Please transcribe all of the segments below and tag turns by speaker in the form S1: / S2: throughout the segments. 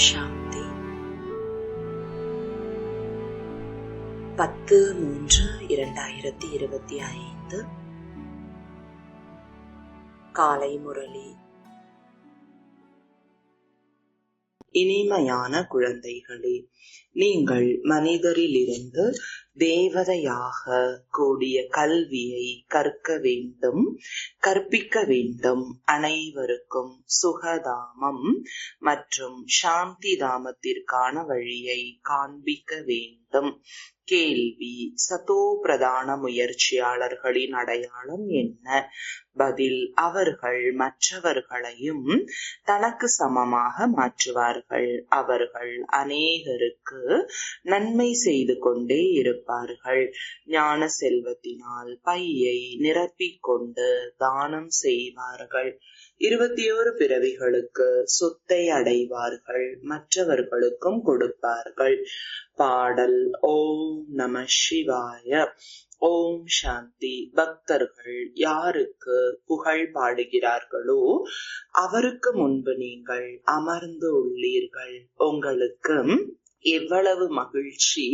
S1: சாந்தி பத்து மூன்று இரண்டாயிரத்தி இருபத்தி ஐந்து காலை முரளி இனிமையான குழந்தைகளே நீங்கள் மனிதரிலிருந்து தேவதையாக கூடிய கல்வியை கற்க வேண்டும் கற்பிக்க வேண்டும். அனைவருக்கும் சுகதாமம் மற்றும் சாந்தி தாமத்திற்கான வழியை காண்பிக்க வேண்டும். கேள்வி. சதோ பிரதான முயற்சியாளர்களின் அடையாளம் என்ன? பதில் அவர்கள் மற்றவர்களையும் தனக்கு சமமாக மாற்றுவார்கள். அவர்கள் அநேகருக்கு நன்மை செய்து கொண்டே இருப்பார்கள். ஞான செல்வத்தினால் பையை நிரப்பிக்கொண்டு தானம் செய்வார்கள். இருபத்தி ஓரு பிறவிகளுக்கு சொத்தை அடைவார்கள் மற்றவர்களுக்கும் கொடுப்பார்கள். பாடல் ஓம் நம சிவாய. ஓம் சாந்தி. பக்தர்கள் யாருக்கு புகழ் பாடுகிறார்களோ அவருக்கு முன்பு நீங்கள் அமர்ந்து உள்ளீர்கள். உங்களுக்கு எவ்வளவு மகிழ்ச்சி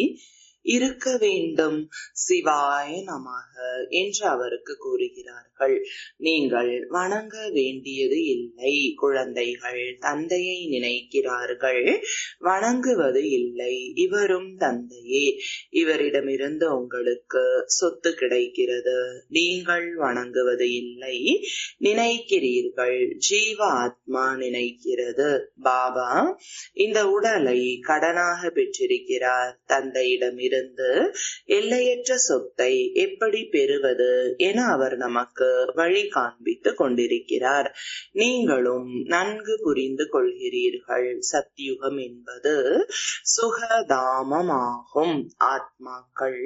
S1: இருக்க வேண்டும். சிவாய நமக என்று அவருக்கு கூறுகிறார்கள். நீங்கள் வணங்க வேண்டியது இல்லை. குழந்தைகள் தந்தையை நினைக்கிறார்கள். வணங்குவது இல்லை. இவரும் தந்தையே. இவரிடமிருந்து உங்களுக்கு சொத்து கிடைக்கிறது. நீங்கள் வணங்குவது இல்லை. நினைக்கிறீர்கள். ஜீவ ஆத்மா நினைக்கிறது. பாபா இந்த உடலை கடனாக பெற்றிருக்கிறார். தந்தையிடமிருந்து இருந்து எல்லையற்ற சொத்தை எப்படி பெறுவது என அவர் நமக்கு வழி காண்பித்து கொண்டிருக்கிறார். நீங்களும் நன்கு புரிந்து கொள்கிறீர்கள். சத்தியுகம் என்பது சுகதாமமாகும். ஆத்மாக்கள்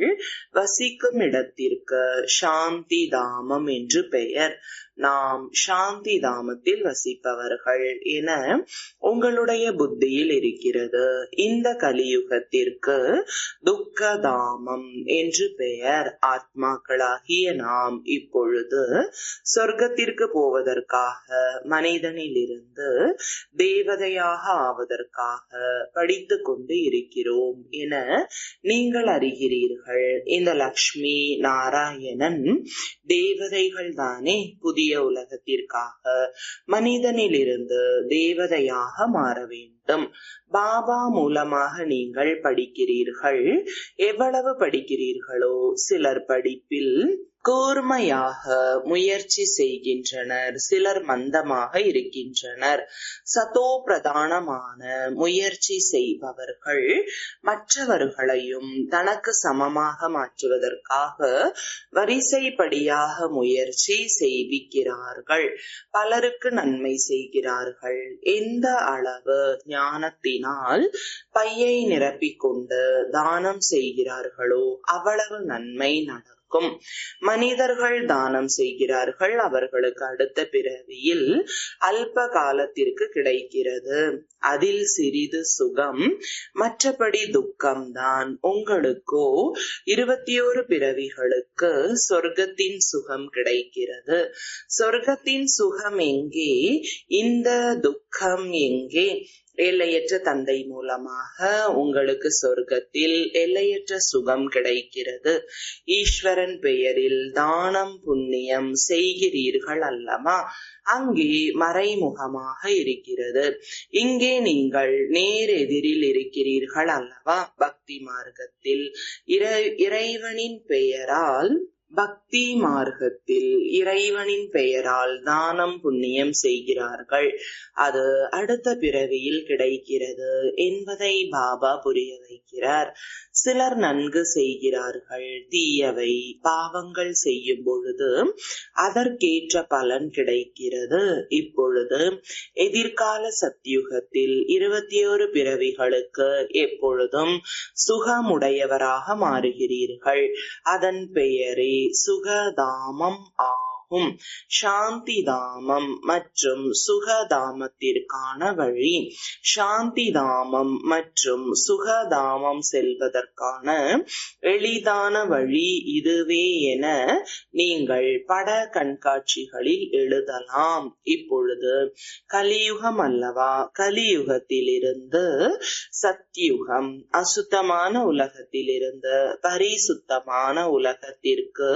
S1: வசிக்கும் இடத்திற்கு சாந்தி தாமம் என்று பெயர். நாம் சாந்தி தாமத்தில் வசிப்பவர்கள் என உங்களுடைய புத்தியில் இருக்கிறது. இந்த கலியுகத்திற்கு துக்க சொர்க்கதாமம் என்று பெயர் ஆத்மாக்களாகிய நாம் இப்பொழுது சொர்க்கத்திற்கு போவதற்காக மனிதனிலிருந்து தேவதையாக ஆவதற்காக படித்து கொண்டு இருக்கிறோம் என நீங்கள் அறிகிறீர்கள். இந்த லக்ஷ்மி நாராயணன் தேவதைகள் தானே புதிய உலகத்திற்காக மனிதனிலிருந்து தேவதையாக மாற வேண்டும். பாபா மூலமாக நீங்கள் படிக்கிறீர்கள். எவ்வளவு படிக்கிறீர்களோ? சிலர் படிப்பில் கூர்மையாக முயற்சி செய்கின்றனர். சிலர் மந்தமாக இருக்கின்றனர். சதோ பிரதானமான முயற்சி செய்பவர்கள் மற்றவர்களையும் தனக்கு சமமாக மாற்றுவதற்காக வரிசைப்படியாக முயற்சி செய்விக்கிறார்கள். பலருக்கு நன்மை செய்கிறார்கள். எந்த அளவு ஞானத்தினால் பையை நிரப்பிக்கொண்டு தானம் செய்கிறார்களோ அவ்வளவு நன்மை நடக்கும். இருக்கும். மனிதர்கள் தானம் செய்கிறார்கள் அவர்களுக்கு அடுத்த பிறவியில் அல்ப காலத்திற்கு கிடைக்கிறது. அதில் சிறிது சுகம் மற்றபடி துக்கம்தான். உங்களுக்கோ இருபத்தி ஒரு பிறவிகளுக்கு சொர்க்கத்தின் சுகம் கிடைக்கிறது. சொர்க்கத்தின் சுகம் எங்கே? இந்த துக்கம் எங்கே? எல்லையற்ற தந்தை மூலமாக உங்களுக்கு சொர்க்கத்தில் எல்லையற்ற சுகம் கிடைக்கிறது. ஈஸ்வரன் பெயரில் தானம் புண்ணியம் செய்கிறீர்கள் அல்லவா? அங்கே மறைமுகமாக இருக்கிறது. இங்கே நீங்கள் நேர் எதிரில் இருக்கிறீர்கள் அல்லவா? பக்தி மார்க்கத்தில் இறைவனின் பெயரால் பக்தி மார்க்கத்தில் இறைவனின் பெயரால் தானம் புண்ணியம் செய்கிறார்கள். அது அடுத்த பிறவியில் கிடைக்கிறது என்பதை பாபா புரிய வைக்கிறார். சிலர் நன்கு செய்கிறார்கள். தீயவை பாவங்கள் செய்யும் பொழுது அதற்கேற்ற பலன் கிடைக்கிறது. இப்பொழுது எதிர்கால சத்தியுகத்தில் இருபத்தி ஒரு பிறவிகளுக்கு எப்பொழுதும் சுகமுடையவராக மாறுகிறீர்கள். அதன் பெயரே சுகதாமம் ஆகும் சாந்தி தாமம் மற்றும் சுகதாமத்திற்கான வழி. சாந்தி தாமம் மற்றும் சுகதாமம் செல்வதற்கான எளிதான வழி இதுவே என நீங்கள் பட கண்காட்சிகளில் எழுதலாம். இப்பொழுது கலியுகம் அல்லவா? கலியுகத்திலிருந்து சத்தியுகம் அசுத்தமான உலகத்திலிருந்து பரிசுத்தமான உலகத்திற்கு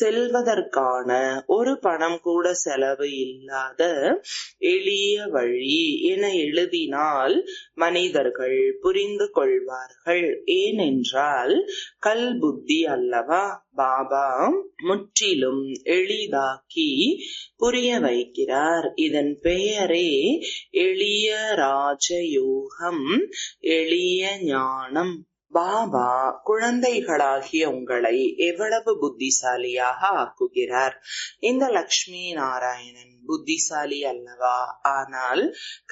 S1: செல்வதற்கான ஒரு பணம் கூட செலவு இல்லாத எளிய வழி என எழுதினால் மனிதர்கள் புரிந்து கொள்வார்கள். ஏனென்றால் கல் புத்தி அல்லவா? பாபா முற்றிலும் எளிதாக்கி புரிய வைக்கிறார். இதன் பெயரே எளிய ராஜயோகம் எளிய ஞானம். பாபா குழந்தைகளாகிய உங்களை எவ்வளவு புத்திசாலியாக ஆக்குகிறார். இந்த லக்ஷ்மி நாராயணன் புத்திசாலி அல்லவா? ஆனால்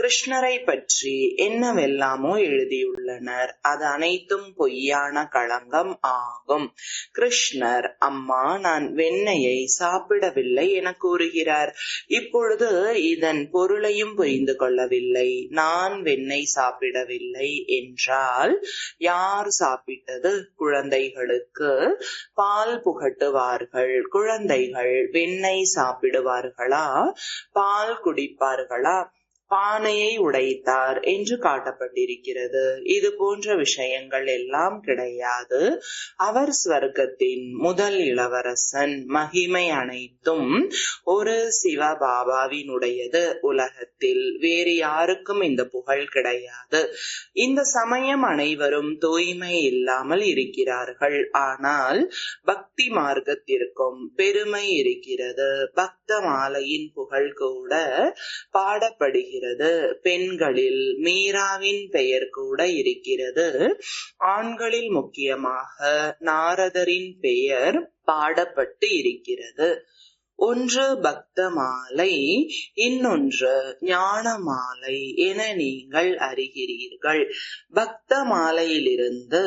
S1: கிருஷ்ணரை பற்றி என்னவெல்லாமோ எழுதியுள்ளனர். அது அனைத்தும் பொய்யான களங்கம் ஆகும். கிருஷ்ணர் அம்மா நான் வெண்ணையை சாப்பிடவில்லை என கூறுகிறார். இப்பொழுது இதன் பொருளையும் புரிந்து கொள்ளவில்லை. நான் வெண்ணெய் சாப்பிடவில்லை என்றால் யார் சாப்பிட்டது? குழந்தைகளுக்கு பால் புகட்டுவார்கள். குழந்தைகள் வெண்ணெய் சாப்பிடுவார்களா? பால் குடிப்பார்களா? பானையை உடைத்தார் என்று காட்டப்பட்டிருக்கிறது. இது போன்ற விஷயங்கள் எல்லாம் கிடையாது. அவர் ஸ்வர்க்கத்தின் முதல் இளவரசன். மகிமை அனைத்தும் ஒரு சிவபாபாவினுடையது உலகத்தில். வேறு யாருக்கும் இந்த புகழ் கிடையாது. இந்த சமயம் அனைவரும் தூய்மை இல்லாமல் இருக்கிறார்கள். ஆனால் பக்தி மார்க்கத்திற்கும் பெருமை இருக்கிறது. பக்த மாலையின் புகழ் கூட பாடப்படுகிறது. இருக்கிறது. பெண்களில் மீராவின் பெயர் கூட இருக்கிறது. ஆண்களில் முக்கியமாக நாரதரின் பெயர் பாடப்பட்டு இருக்கிறது. ஒன்று பக்த மாலை இன்னொன்று ஞான மாலை என நீங்கள் அறிகிறீர்கள். பக்த மாலையிலிருந்து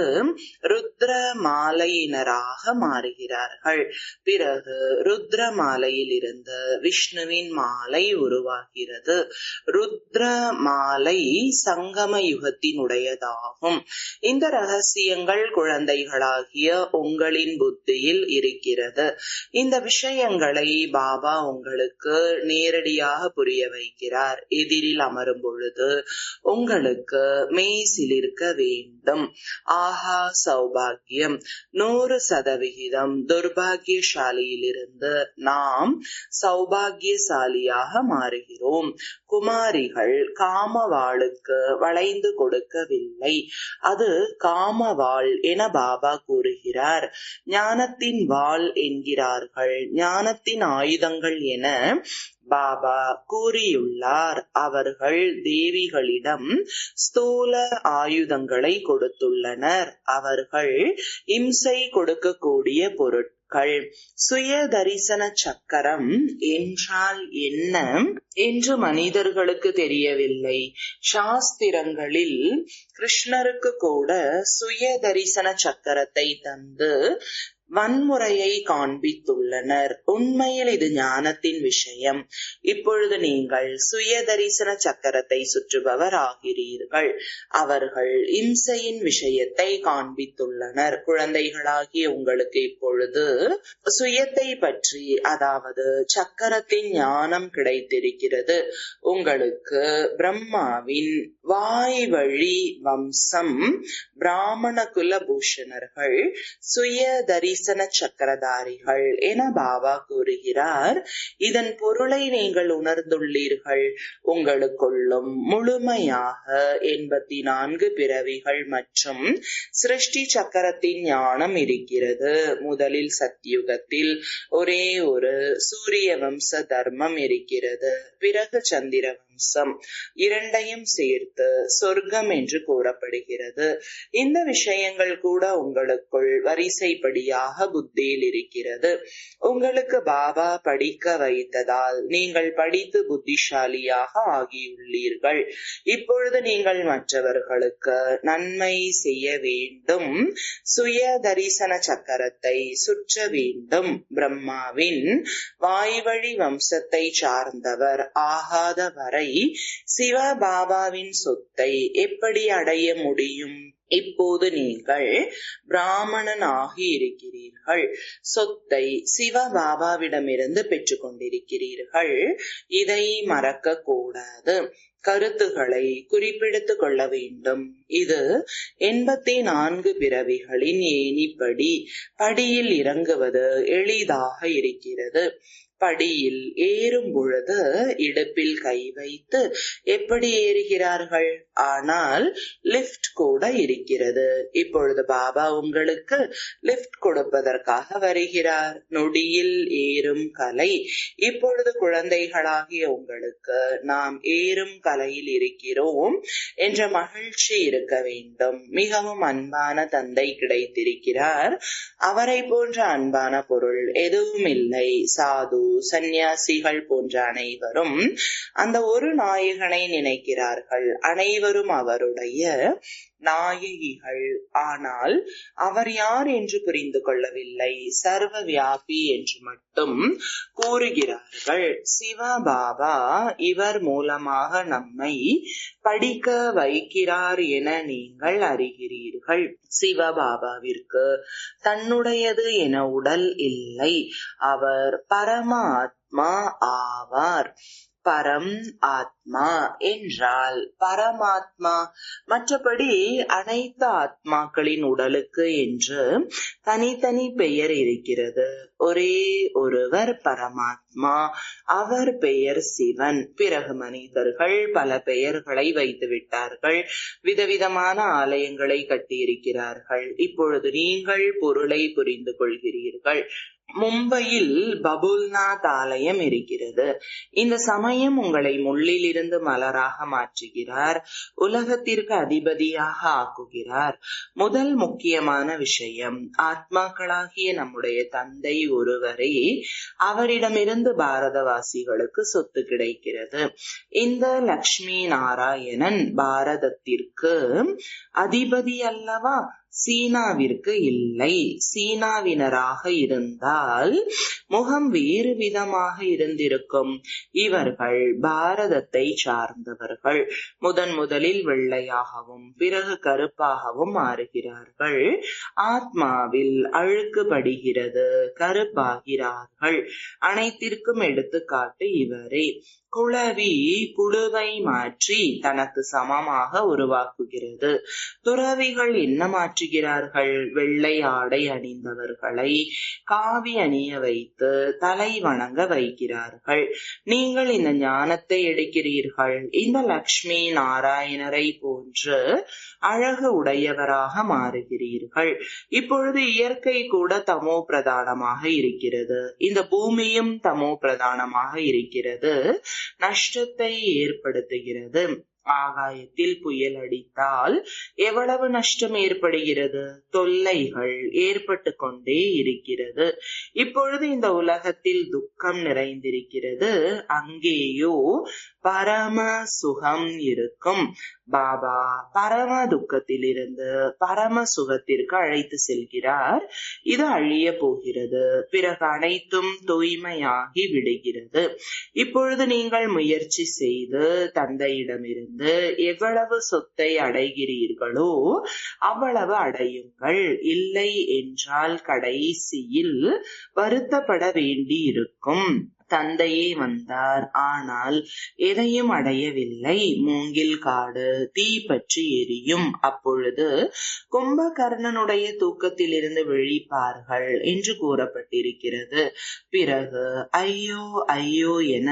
S1: ருத்ர மாலையினராக மாறுகிறார்கள். பிறகு ருத்ர மாலையிலிருந்து விஷ்ணுவின் மாலை உருவாகிறது. ருத்ர மாலை சங்கம யுகத்தினுடையதாகும் இந்த ரகசியங்கள் குழந்தைகளாகிய உங்களின் புத்தியில் இருக்கிறது. இந்த விஷயங்களை பாபா உங்களுக்கு நேரடியாக புரிய வைக்கிறார். எதிரில் அமரும் பொழுது உங்களுக்கு மெய் சிலிர்க்க வேண்டும். ஆஹா சௌபாகியம். நூறு சதவிகிதம் துர்பாகியசாலியிலிருந்து நாம் சௌபாகியசாலியாக மாறுகிறோம். குமாரிகள் காமவாளுக்கு வளைந்து கொடுக்கவில்லை. அது காமவாள் என பாபா கூறுகிறார். ஞானத்தின் வாள் என்கிறார்கள். ஞானத்தின் ஆயுதங்கள் என பாபா கூறியுள்ளார். அவர்கள் தேவிகளிடம் ஸ்தூல ஆயுதங்களை கொடுத்துள்ளனர். அவர்கள் இம்சை கொடுக்கக்கூடிய பொருட்கள் சுய தரிசன சக்கரம் என்றால் என்ன என்று மனிதர்களுக்கு தெரியவில்லை. சாஸ்திரங்களில் கிருஷ்ணருக்கு கூட சுய தரிசன சக்கரத்தை தந்து வன்முறையை காண்பித்துள்ளனர். உண்மையில் இது ஞானத்தின் விஷயம். இப்பொழுது நீங்கள் சுய தரிசன சக்கரத்தை சுற்றுபவர் ஆகிறீர்கள் அவர்கள் இம்சையின் விஷயத்தை காண்பித்துள்ளனர். குழந்தைகளாகிய உங்களுக்கு இப்பொழுது சுயத்தை பற்றி அதாவது சக்கரத்தின் ஞானம் கிடைத்திருக்கிறது. உங்களுக்கு பிரம்மாவின் வாய் வழி வம்சம் பிராமண குல பூஷணர்கள் சுய தரிசன சக்கரதாரிகள் என பாபா கூறுகிறார். இதன் பொருளை நீங்கள் உணர்ந்துள்ளீர்கள். உங்களுக்குள்ளும் முழுமையாக எண்பத்தி நான்கு பிறவிகள் மற்றும் சிருஷ்டி சக்கரத்தின் ஞானம் இருக்கிறது. முதலில் சத்தியுகத்தில் ஒரே ஒரு சூரிய வம்ச தர்மம் இருக்கிறது. பிறகு சந்திர வம்சம். இரண்டையும் சேர்த்து சொர்க்கம் என்று கூறப்படுகிறது. இந்த விஷயங்கள் கூட உங்களுக்குள் வரிசைப்படியாக புத்தியில் இருக்கிறது உங்களுக்கு பாபா படிக்க வைத்ததால் நீங்கள் படித்து புத்திசாலியாக ஆகியுள்ளீர்கள். இப்பொழுது நீங்கள் மற்றவர்களுக்கு நன்மை செய்ய வேண்டும். சுய தரிசன சக்கரத்தை சுற்ற வேண்டும். பிரம்மாவின் வாய்வழி வம்சத்தை சார்ந்தவர் ஆகாத வரை சிவ பாபாவின் சொத்தை எப்படி அடைய முடியும்? இப்போது நீங்கள் பிராமணன் ஆகி இருக்கிறீர்கள். சொத்தை சிவபாபாவிடமிருந்து பெற்றுக்கொண்டிருக்கிறீர்கள் இதை மறக்க கூடாது. கருத்துகளை குறிப்பெடுத்துக் கொள்ள வேண்டும். இது எண்பத்தி நான்கு பிறவிகளின் ஏணிப்படி படியில் இறங்குவது எளிதாக இருக்கிறது. படியில் ஏறும் பொழுது இடுப்பில் கை வைத்து எப்படி ஏறுகிறார்கள்? ஆனால் லிப்ட் கூட இருக்கிறது. இப்பொழுது பாபா உங்களுக்கு லிப்ட் கொடுப்பதற்காக வருகிறார். நொடியில் ஏறும் கலை. இப்பொழுது குழந்தைகளாகிய உங்களுக்கு நாம் ஏறும் கலையில் இருக்கிறோம் என்ற மகிழ்ச்சி இருக்க வேண்டும். மிகவும் அன்பான தந்தை கிடைத்திருக்கிறார். அவரை போன்ற அன்பான பொருள் எதுவும் இல்லை. சாது சந்நியாசிகள் போன்ற அனைவரும் அந்த ஒரு நாயகனை நினைக்கிறார்கள். அனைவரும் அவருடைய நாயகிகள். ஆனால் அவர் யார் என்று புரிந்து கொள்ளவில்லை. சர்வ வியாபி என்று மட்டும் கூறுகிறார்கள். சிவபாபா இவர் மூலமாக நம்மை படிக்க வைக்கிறார் என நீங்கள் அறிகிறீர்கள். சிவபாபாவிற்கு தன்னுடையது என உடல் இல்லை. அவர் பரமாத்மா ஆவார். பரம் ஆத்மா என்றால் பரமாத்மா. மற்றபடி அனைத்து ஆத்மாக்களின் உடலுக்கு என்று தனித்தனி பெயர் இருக்கிறது. ஒரே ஒருவர் பரமாத்மா. அவர் பெயர் சிவன். பிறகு மனிதர்கள் பல பெயர்களை வைத்து விட்டார்கள். விதவிதமான ஆலயங்களை கட்டியிருக்கிறார்கள். இப்பொழுது நீங்கள் பொருளை புரிந்து கொள்கிறீர்கள். மும்பையில் பபுல்நாத் ஆலயம் இருக்கிறது. இந்த சமயம் உங்களை முள்ளிலிருந்து மலராக மாற்றுகிறார் உலகத்திற்கு அதிபதியாக ஆக்குகிறார். முதல் முக்கியமான விஷயம் ஆத்மாக்களாகிய நம்முடைய தந்தை ஒருவரே அவரிடமிருந்து பாரதவாசிகளுக்கு சொத்து கிடைக்கிறது. இந்த லக்ஷ்மி நாராயணன் பாரதத்திற்கு அதிபதி அல்லவா? சீனாவிற்கு இல்லை. சீனாவினராக இருந்தால் முகம் வேறு விதமாக இருந்திருக்கும். இவர்கள் பாரதத்தை சார்ந்தவர்கள். முதன் முதலில் வெள்ளையாகவும் பிறகு கருப்பாகவும் மாறுகிறார்கள். ஆத்மாவில் அழுக்கு படுகிறது கருப்பாகிறார்கள். அனைத்திற்கும் எடுத்துக்காட்டு இவரே. குளவி புழுவை மாற்றி தனக்கு சமமாக உருவாக்குகிறது. துறவிகள் என்ன மாற்றுகிறார்கள்? வெள்ளை ஆடை அணிந்தவர்களை காவி அணிய வைத்து தலை வணங்க வைக்கிறார்கள். நீங்கள் இந்த ஞானத்தை எடுக்கிறீர்கள். இந்த லக்ஷ்மி நாராயணரை போன்று அழகு உடையவராக மாறுகிறீர்கள். இப்பொழுது இயற்கை கூட தமோ பிரதானமாக இருக்கிறது. இந்த பூமியும் தமோ பிரதானமாக இருக்கிறது. நஷ்டத்தை ஏற்படுத்துகிறது. ஆகாயத்தில் புயல் அடித்தால் எவ்வளவு நஷ்டம் ஏற்படுகிறது? தொல்லைகள் ஏற்பட்டு கொண்டே இருக்கிறது. இப்பொழுது இந்த உலகத்தில் துக்கம் நிறைந்திருக்கிறது. அங்கேயோ பரம சுகம் இருக்கும். பாபா பரம துக்கத்திலிருந்து பரம சுகத்திற்கு அழைத்து செல்கிறார். இது அழிய போகிறது. பிறகு அனைத்தும் தூய்மையாகி விடுகிறது. இப்பொழுது நீங்கள் முயற்சி செய்து தந்தையிடமிருந்து எவ்வளவு சொத்தை அடைகிறீர்களோ அவ்வளவு அடையுங்கள். இல்லை என்றால் கடைசியில் வருத்தப்பட வேண்டி இருக்கும் தந்தையே வந்தார். ஆனால் எதையும் அடையவில்லை. மூங்கில் காடு தீ பற்றி எரியும். அப்பொழுது கும்பகர்ணனுடைய தூக்கத்திலிருந்து விழிப்பார்கள் என்று கூறப்பட்டிருக்கிறது. பிறகு ஐயோ ஐயோ என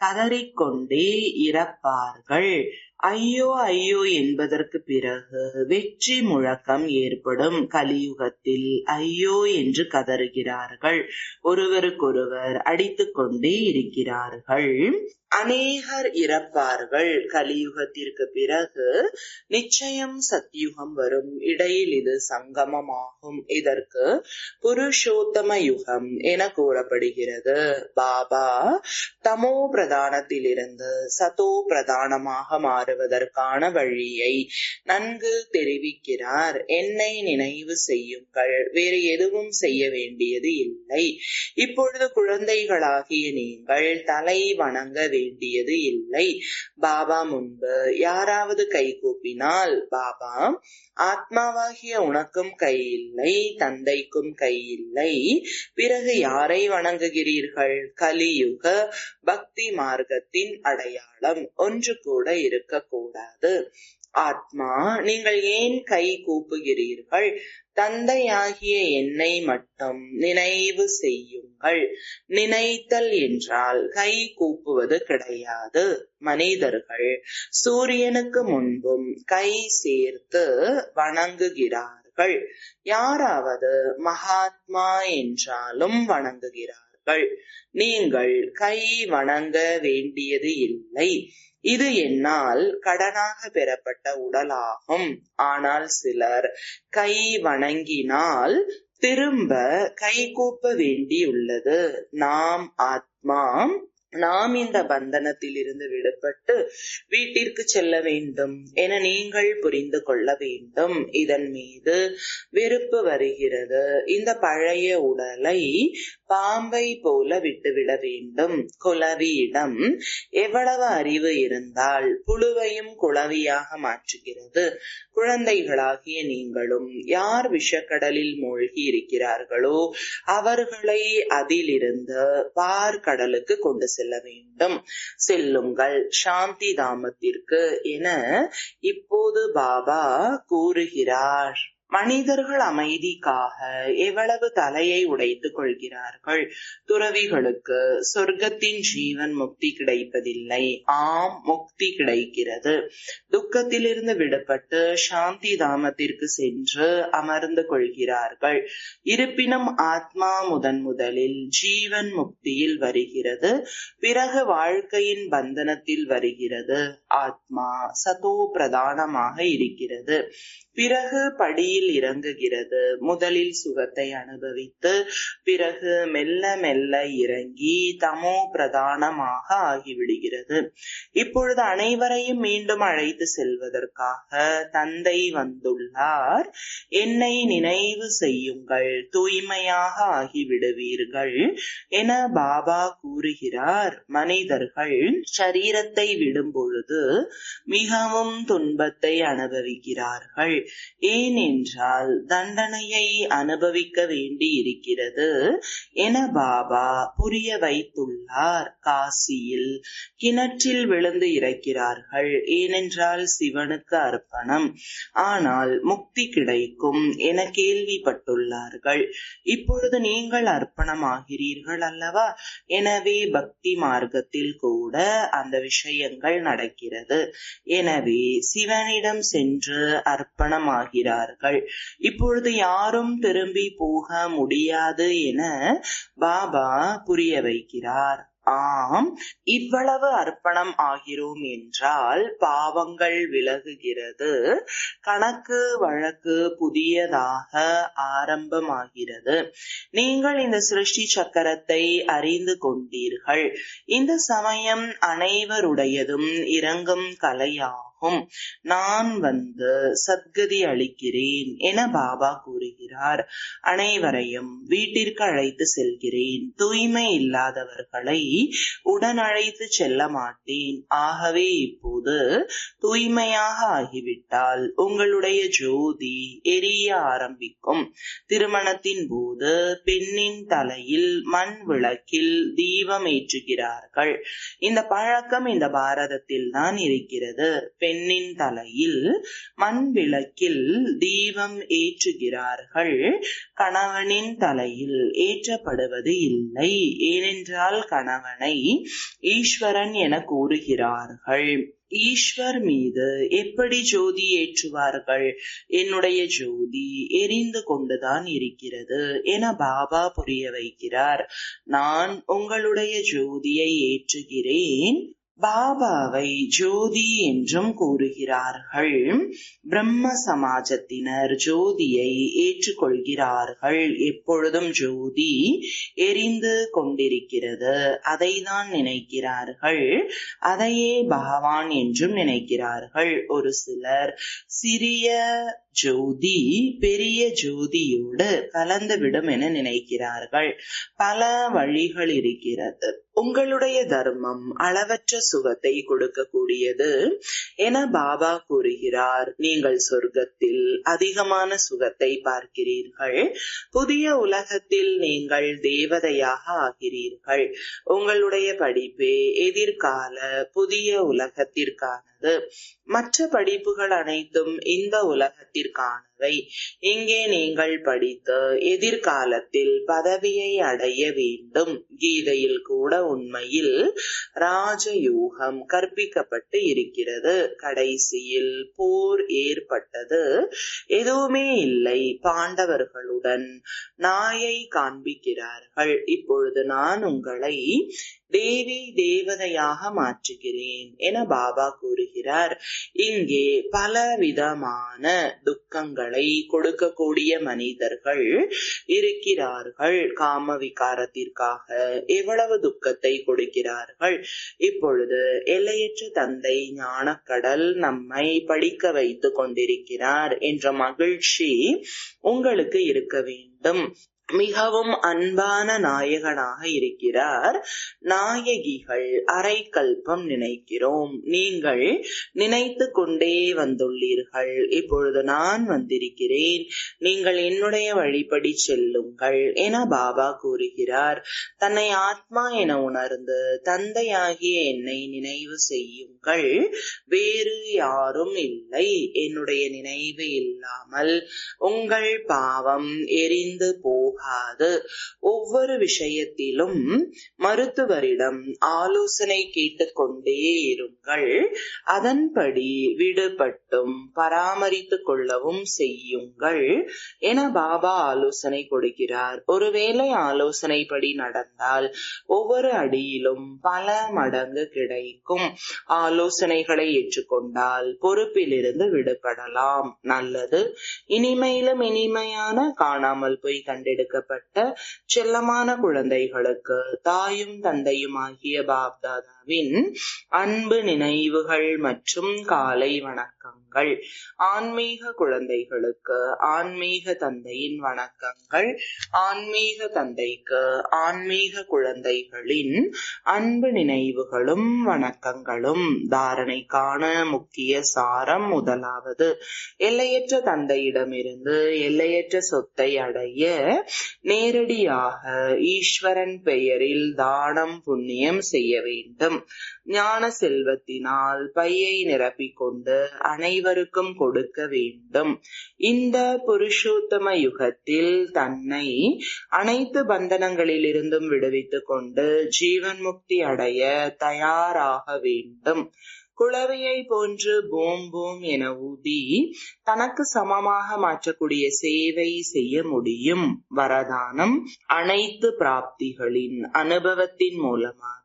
S1: கதறிக்கொண்டே இறப்பார்கள். ஐயோ ஐயோ என்பதற்கு பிறகு வெற்றி முழக்கம் ஏற்படும் கலியுகத்தில் ஐயோ என்று கதறுகிறார்கள். ஒருவருக்கொருவர் அடித்துக் கொண்டே இருக்கிறார்கள். அநேகர் இறப்பார்கள் கலியுகத்திற்கு பிறகு. நிச்சயம் சத்யுகம் வரும். இடையில் இது சங்கமமாகும். இதற்கு புருஷோத்தம யுகம் என கூறப்படுகிறது. பாபா தமோ பிரதானத்திலிருந்து சதோ பிரதானமாக மாறுவதற்கான வழியை நன்கு தெரிவிக்கிறார். என்னை நினைவு செய்யுங்கள். வேறு எதுவும் செய்ய வேண்டியது இல்லை. இப்பொழுது குழந்தைகளாகிய நீங்கள் தலை வணங்க வேண்டியது இல்லை. பாபா முன்பு யாராவது கை கூப்பினால் பாபா ஆத்மாவாகிய உனக்கும் கை இல்லை தந்தைக்கும் கை இல்லை. பிறகு யாரை வணங்குகிறீர்கள்? கலியுக பக்தி மார்க்கத்தின் அடையாளம். ஒன்று கூட இருக்கக்கூடாது. ஆத்மா நீங்கள் ஏன் கை கூப்புகிறீர்கள்? தந்தையாகிய என்னை மட்டும் நினைவு செய்யுங்கள். நினைத்தல் என்றால் கை கூப்புவது கிடையாது. மனிதர்கள் சூரியனுக்கு முன்பும் கை சேர்த்து வணங்குகிறார்கள். யாராவது மகாத்மா என்றாலும் கொள்ளுங்கள் நீங்கள் கை வணங்க வேண்டியது இல்லை. இது என்னால் கடனாக பெறப்பட்ட உடலாகும். ஆனால் சிலர் கை வணங்கினால் திரும்ப கை கூப்ப வேண்டியுள்ளது. நாம் ஆத்மா நாம் இந்த பந்தனத்தில் இருந்து விடுபட்டு வீட்டிற்கு செல்ல வேண்டும் என நீங்கள் புரிந்து கொள்ள வேண்டும். இதன் மீது வெறுப்பு வருகிறது. இந்த பழைய உடலை பாம்பை போல விட்டுவிட வேண்டும். குளவியிடம் எவ்வளவு அறிவு இருந்தால் புழுவையும் குளவியாக மாற்றுகிறது. குழந்தைகளாகிய நீங்களும் யார் விஷக்கடலில் மூழ்கி இருக்கிறார்களோ அவர்களை அதிலிருந்து பார் கடலுக்கு கொண்டு செல்ல வேண்டும். செல்லுங்கள் சாந்தி தாமத்திற்கு என இப்போது பாபா கூறுகிறார். மனிதர்கள் அமைதிக்காக எவ்வளவு தலையை உடைத்துக் கொள்கிறார்கள்? துறவிகளுக்கு சொர்க்கத்தின் ஜீவன் முக்தி கிடைப்பதில்லை. ஆம் முக்தி கிடைக்கிறது. துக்கத்திலிருந்து விடுபட்டு சாந்தி தாமத்திற்கு சென்று அமர்ந்து கொள்கிறார்கள். இருப்பினும் ஆத்மா முதன் முதலில் ஜீவன் முக்தியில் வருகிறது. பிறகு வாழ்க்கையின் பந்தனத்தில் வருகிறது. ஆத்மா சதோ பிரதானமாக இருக்கிறது. பிறகு படியில் இறங்குகிறது. முதலில் சுகத்தை அனுபவித்து பிறகு மெல்ல மெல்ல இறங்கி தமோ பிரதானமாக ஆகிவிடுகிறது. இப்பொழுது அனைவரையும் மீண்டும் அழைத்து செல்வதற்காக தந்தை வந்துள்ளார். என்னை நினைவு செய்யுங்கள் தூய்மையாக ஆகிவிடுவீர்கள் என பாபா கூறுகிறார். மனிதர்கள் சரீரத்தை விடும் பொழுது மிகவும் துன்பத்தை அனுபவிக்கிறார்கள். ஏனென்றால் தண்டனையை அனுபவிக்க வேண்டி இருக்கிறது என பாபா புரிய வைத்துள்ளார். காசியில் கிணற்றில் விழுந்து இறக்கிறார்கள். ஏனென்றால் சிவனுக்கு அர்ப்பணம். ஆனால் முக்தி கிடைக்கும் என கேள்விப்பட்டுள்ளார்கள். இப்பொழுது நீங்கள் அர்ப்பணமாகிறீர்கள் அல்லவா? எனவே பக்தி மார்க்கத்தில் கூட அந்த விஷயங்கள் நடக்கிறது. எனவே சிவனிடம் சென்று அர்ப்பணமாகிறார்கள் இப்பொழுது யாரும் திரும்பி போக முடியாது என பாபா புரிய வைக்கிறார். ஆம் இவ்வளவு அர்ப்பணம் ஆகிறோம் என்றால் பாவங்கள் விலகுகிறது. கணக்கு வழக்கு புதியதாக ஆரம்பமாகிறது. நீங்கள் இந்த சிருஷ்டி சக்கரத்தை அறிந்து கொண்டீர்கள். இந்த சமயம் அனைவருடையதும் இறங்கும் கலையாகும் ஆகும். நான் வந்து சத்கதி அளிக்கிறேன் என பாபா கூறுகிறார். அனைவரையும் வீட்டிற்கு அழைத்து செல்கிறேன். தூய்மை இல்லாதவர்களை உடன் அழைத்து செல்ல மாட்டேன். ஆகவே இப்போது தூய்மையாக ஆகிவிட்டால் உங்களுடைய ஜோதி எரிய ஆரம்பிக்கும். திருமணத்தின் போது பெண்ணின் தலையில் மண் விளக்கில் தீபம் ஏற்றுகிறார்கள். இந்த பழக்கம் இந்த பாரதத்தில் தான் இருக்கிறது. பெண்ணின் தலையில் மண் விளக்கில் தீபம் ஏற்றுகிறார்கள். கணவனின் தலையில் ஏற்றப்படுவது இல்லை. ஏனென்றால் கணவனை ஈஸ்வரன் என கூறுகிறார்கள். ஈஸ்வர் மீது எப்படி ஜோதி ஏற்றுவார்கள்? என்னுடைய ஜோதி எரிந்து கொண்டுதான் இருக்கிறது என பாபா புரிய வைக்கிறார். நான் உங்களுடைய ஜோதியை ஏற்றுகிறேன். பாபாவை ஜோதி என்றும் கூறுகிறார்கள். பிரம்ம சமாஜத்தினர் ஜோதியை ஏற்றுக்கொள்கிறார்கள். எப்பொழுதும் ஜோதி எரிந்து கொண்டிருக்கிறது. அதை தான் நினைக்கிறார்கள். அதையே பகவான் என்றும் நினைக்கிறார்கள். ஒரு சிலர் சிறிய ஜோதி பெரிய ஜோதியோடு கலந்துவிடும் என நினைக்கிறார்கள். பல வழிகள் இருக்கிறது. உங்களுடைய தர்மம் அளவற்ற சுகத்தை கொடுக்கக்கூடியது என பாபா கூறுகிறார். நீங்கள் சொர்க்கத்தில் அதிகமான சுகத்தை பார்க்கிறீர்கள். புதிய உலகத்தில் நீங்கள் தேவதையாக ஆகிறீர்கள். உங்களுடைய படிப்பே எதிர்கால புதிய உலகத்திற்கானது மற்ற படிப்புகள் அனைத்தும் இந்த உலகத்திற்கானவை. இங்கே நீங்கள் படித்து எதிர்காலத்தில் பதவியை அடைய வேண்டும். கீதையில் கூட உண்மையில் ராஜயோகம் கற்பிக்கப்பட்டு இருக்கிறது. கடைசியில் போர் ஏற்பட்டது. எதுவுமே இல்லை. பாண்டவர்களுடன் நாயை காண்பிக்கிறார்கள். இப்பொழுது நான் உங்களை தேவி தேவதையாக மாற்றுகிறேன் என பாபா கூறுகிறார். இங்கே பலவிதமான துக்கங்களை கொடுக்கக்கூடிய மனிதர்கள் இருக்கிறார்கள். காம விகாரத்திற்காக எவ்வளவு துக்கத்தை கொடுக்கிறார்கள்? இப்பொழுது எல்லையற்ற தந்தை ஞானக்கடல் நம்மை படிக்க வைத்துக் கொண்டிருக்கிறார் என்ற மகிழ்ச்சி உங்களுக்கு இருக்க வேண்டும். மிகவும் அன்பான நாயகனாக இருக்கிறார். நாயகிகள் அரை கல்பம் நினைக்கிறோம். நீங்கள் நினைத்து கொண்டே வந்துள்ளீர்கள். இப்பொழுது நான் வந்திருக்கிறேன். நீங்கள் என்னுடைய வழிபடி செல்லுங்கள் என பாபா கூறுகிறார். தன்னை ஆத்மா என உணர்ந்து தந்தையாகிய என்னை நினைவு செய்யுங்கள். வேறு யாரும் இல்லை. என்னுடைய நினைவு இல்லாமல் உங்கள் பாவம் எரிந்து போக போகாது ஒவ்வொரு விஷயத்திலும் மருத்துவரிடம் ஆலோசனை கேட்டுக்கொண்டே இருங்கள். அதன்படி விடுபட்டும் பராமரித்துக் கொள்ளவும் செய்யுங்கள் என பாபா ஆலோசனை கொடுக்கிறார். ஒருவேளை ஆலோசனைப்படி நடந்தால் ஒவ்வொரு அடியிலும் பல மடங்கு கிடைக்கும். ஆலோசனைகளை ஏற்றுக்கொண்டால் பொறுப்பிலிருந்து விடுபடலாம். நல்லது. இனிமையிலும் இனிமையான காணாமல் போய் கண்டெடுக்க எடுக்கப்பட்ட செல்லமான குழந்தைகளுக்கு தாயும் தந்தையும் ஆகிய பாப்தாதாவின் அன்பு நினைவுகள் மற்றும் காலை வணக்கங்கள். ஆன்மீக குழந்தைகளுக்கு ஆன்மீக தந்தையின் வணக்கங்கள். ஆன்மீக தந்தைக்கு ஆன்மீக குழந்தைகளின் அன்பு நினைவுகளும் வணக்கங்களும். தாரணைக்கான முக்கிய சாரம் முதலாவது. எல்லையற்ற தந்தையிடமிருந்து எல்லையற்ற சொத்தை அடைய நேரடியாக ஈஸ்வரன் பெயரில் தானம் புண்ணியம் செய்ய வேண்டும். ஞான செல்வத்தினால் பையை நிரப்பிக்கொண்டு அனைவருக்கும் கொடுக்க வேண்டும். இந்த புருஷோத்தம யுகத்தில் தன்னை அனைத்து பந்தனங்களிலிருந்தும் விடுவித்துக் கொண்டு ஜீவன் முக்தி அடைய தயாராக வேண்டும். குளவியை போன்று பூம் பூம் என ஊதி தனக்கு சமமாக மாற்றக்கூடிய சேவை செய்ய முடியும். வரதானம் அனைத்து பிராப்திகளின் அனுபவத்தின் மூலமாக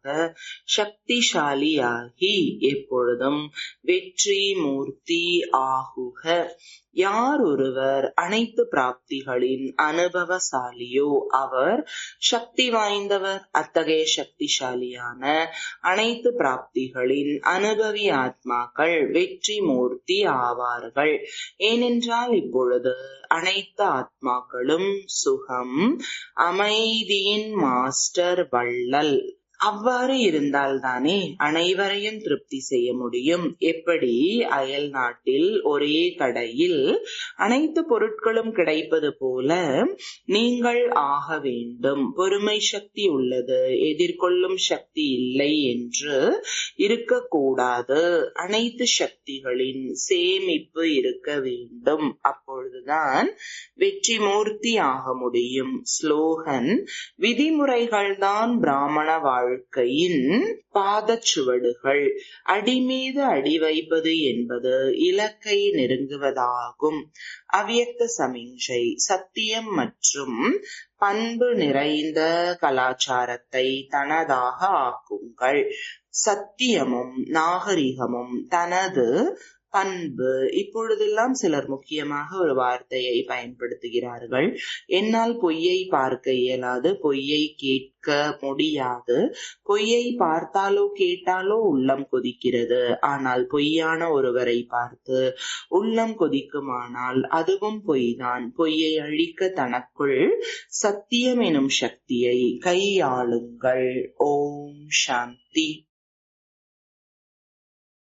S1: சக்திசாலியாகி எப்பொழுதும் வெற்றி மூர்த்தி ஆகுக. யார் ஒருவர் அனைத்து பிராப்திகளின் அனுபவசாலியோ அவர் சக்தி வாய்ந்தவர். அத்தகைய சக்திசாலியான அனைத்து பிராப்திகளின் அனுபவி ஆத்மாக்கள் வெற்றி மூர்த்தி ஆவார்கள். ஏனென்றால் இப்பொழுது அனைத்து ஆத்மாக்களும் சுகம் அமைதியின் மாஸ்டர் வள்ளல். அவ்வாறு இருந்தால்தானே அனைவரையும் திருப்தி செய்ய முடியும். எப்படி? அயல் நாட்டில் ஒரே கடையில் அனைத்து பொருட்களும் கிடைப்பது போல நீங்கள் ஆக வேண்டும். பொறுமை சக்தி உள்ளது. எதிர்கொள்ளும் சக்தி இல்லை என்று இருக்கக்கூடாது. அனைத்து சக்திகளின் சேமிப்பு இருக்க வேண்டும். அப்பொழுதுதான் வெற்றி மூர்த்தி ஆக முடியும். ஸ்லோகன் விதிமுறைகள்தான் பிராமண வாழ் வாழ்க்கையின் பாதச்சுவடுகள். அடிமீது அடி வைப்பது என்பது இலக்கை நெருங்குவதாகும். அவ்யக்த சமிஞ்சை சத்தியம் மற்றும் பண்பு நிறைந்த கலாச்சாரத்தை தனதாக ஆக்குங்கள். சத்தியமும் நாகரிகமும் தனது பண்பு. இப்பொழுதெல்லாம் சிலர் முக்கியமாக ஒரு வார்த்தையை பயன்படுத்துகிறார்கள். என்னால் பொய்யை பார்க்க இயலாது பொய்யை கேட்க முடியாது. பொய்யை பார்த்தாலோ கேட்டாலோ உள்ளம் கொதிக்கிறது. ஆனால் பொய்யான ஒருவரை பார்த்து உள்ளம் கொதிக்குமானால் அதுவும் பொய்தான். பொய்யை அழிக்க தனக்குள் சத்தியம் எனும் சக்தியை கையாளுங்கள். ஓம் சாந்தி.